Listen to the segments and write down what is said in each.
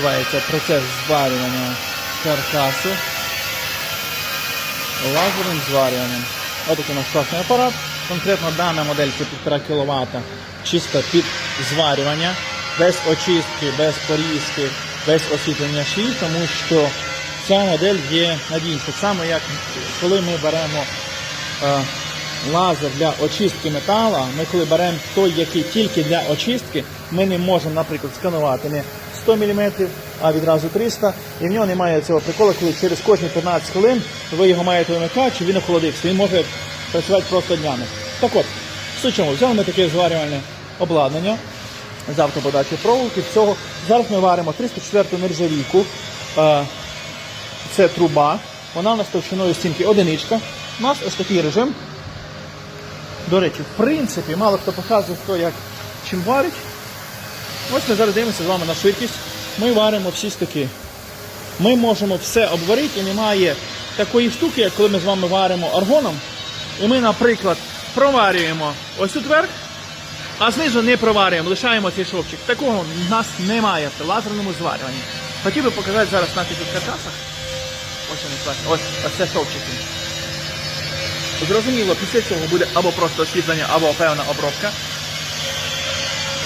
відбувається процес зварювання каркасу лазерним зварюванням. Ось у нас класний апарат. Конкретно дана модель це 1,5 кВт, чисто під зварювання, без очистки, без порізки, без освітлення швів, тому що ця модель є надійніша. Так само, як коли ми беремо е, лазер для очистки метала, ми коли беремо той, який тільки для очистки, ми не можемо, наприклад, сканувати 100 мм, а відразу 300 і в нього немає цього приколу, коли через кожні 15 хвилин ви його маєте вимикати, чи він охолодився. Він може працювати просто днями. Так от, в чому, взяли ми таке зварювальне обладнання з автоподачі проволоки. Всього. Зараз ми варимо 304 нержавійку. Е, це труба. Вона у нас товщиною стінки одиничка. У нас ось такий режим. До речі, в принципі, мало хто показує, хто як чим варить. Ось ми зараз дивимося з вами на швидкість. Ми варимо всі стики. Ми можемо все обварити і немає такої штуки, як коли ми з вами варимо аргоном. І ми, наприклад, проварюємо ось тут верх, а знизу не проварюємо, лишаємо цей шовчик. Такого в нас немає в лазерному зварюванні. Хотів би показати зараз на таких каркасах. Ось вони. Ось, ось це шовчики. Зрозуміло, після цього буде або просто освітлення, або певна обробка.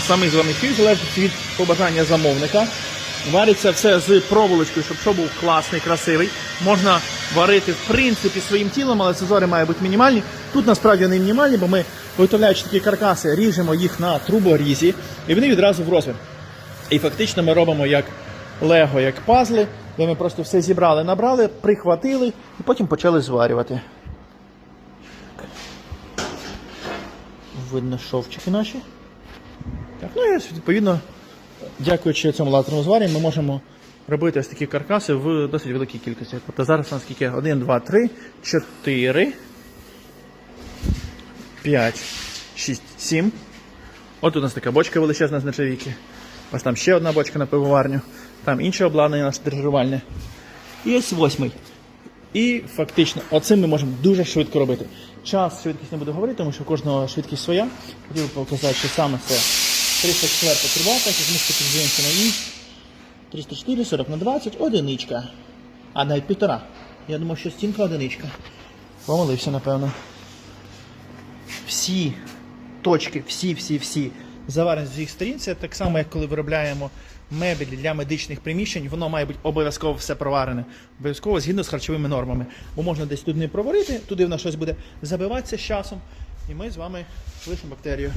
Самий з вами фільм залежить від побажання замовника. Вариться все з проволочкою, щоб шов був класний, красивий. Можна варити в принципі своїм тілом, але зазори мають бути мінімальні. Тут насправді вони мінімальні, бо ми, виготовляючи такі каркаси, ріжемо їх на труборізі, і вони відразу в розмір. І фактично ми робимо як лего, як пазли, де ми просто все зібрали, набрали, прихватили і потім почали зварювати. Видно шовчики наші. Ну і відповідно, дякуючи цьому лазерному зварі, ми можемо робити ось такі каркаси в досить великій кількості. Тобто зараз у нас скільки? 1, 2, 3, 4, 5, 6, 7. От у нас така бочка величезна з нержавійки. Ось там ще одна бочка на пивоварню. Там інше обладнання наше дрежувальне. І ось восьмий. І фактично, оцим ми можемо дуже швидко робити. Час швидкість не буду говорити, тому що у кожного швидкість своя. Хотів показати, що саме це 304 труба, так як ми спеціалізуємося на ній. 304, 40 на 20, одиничка. А навіть півтора. Я думав, що стінка одиничка. Помилився, напевно. Всі точки, всі, всі, всі заварені з усіх сторін. Це так само, як коли виробляємо мебелі для медичних приміщень, воно має бути обов'язково все проварене. Обов'язково згідно з харчовими нормами. Бо можна десь тут не проварити, туди воно щось буде забиватися з часом. І ми з вами лишимо бактерію.